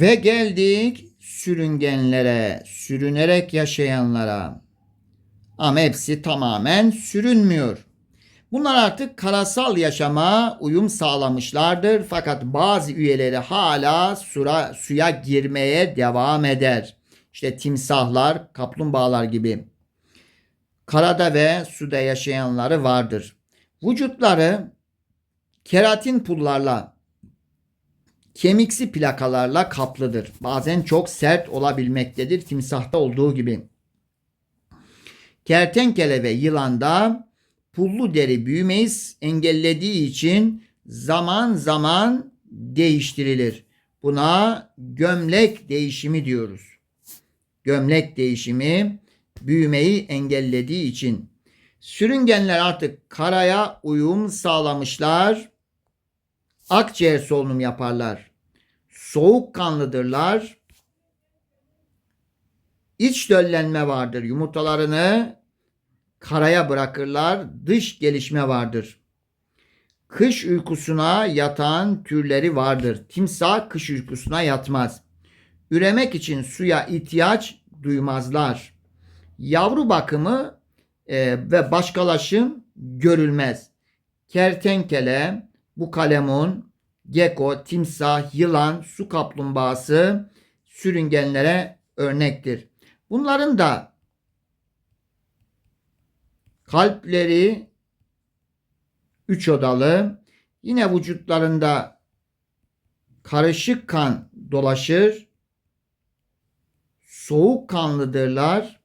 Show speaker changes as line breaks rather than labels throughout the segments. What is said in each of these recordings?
Ve geldik sürüngenlere, sürünerek yaşayanlara. Ama hepsi tamamen sürünmüyor. Bunlar artık karasal yaşama uyum sağlamışlardır fakat bazı üyeleri hala sura, suya girmeye devam eder. İşte timsahlar, kaplumbağalar gibi. Karada ve suda yaşayanları vardır. Vücutları keratin pullarla, kemiksi plakalarla kaplıdır. Bazen çok sert olabilmektedir timsahta olduğu gibi. Kertenkele ve yılanda pullu deri büyümeyi engellediği için zaman zaman değiştirilir. Buna gömlek değişimi diyoruz. Gömlek değişimi büyümeyi engellediği için. Sürüngenler artık karaya uyum sağlamışlar. Akciğer solunum yaparlar. Soğukkanlıdırlar. İç döllenme vardır. Yumurtalarını karaya bırakırlar. Dış gelişme vardır. Kış uykusuna yatan türleri vardır. Timsah kış uykusuna yatmaz. Üremek için suya ihtiyaç duymazlar. Yavru bakımı e, ve başkalaşım görülmez. Kertenkele, bu kalemun, geko, timsah, yılan, su kaplumbağası sürüngenlere örnektir. Bunların da kalpleri üç odalı. Yine vücutlarında karışık kan dolaşır. Soğuk kanlıdırlar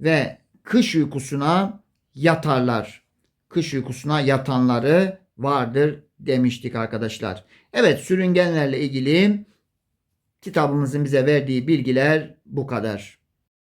ve kış uykusuna yatarlar. Kış uykusuna yatanları vardır demiştik arkadaşlar. Evet sürüngenlerle ilgili kitabımızın bize verdiği bilgiler bu kadar.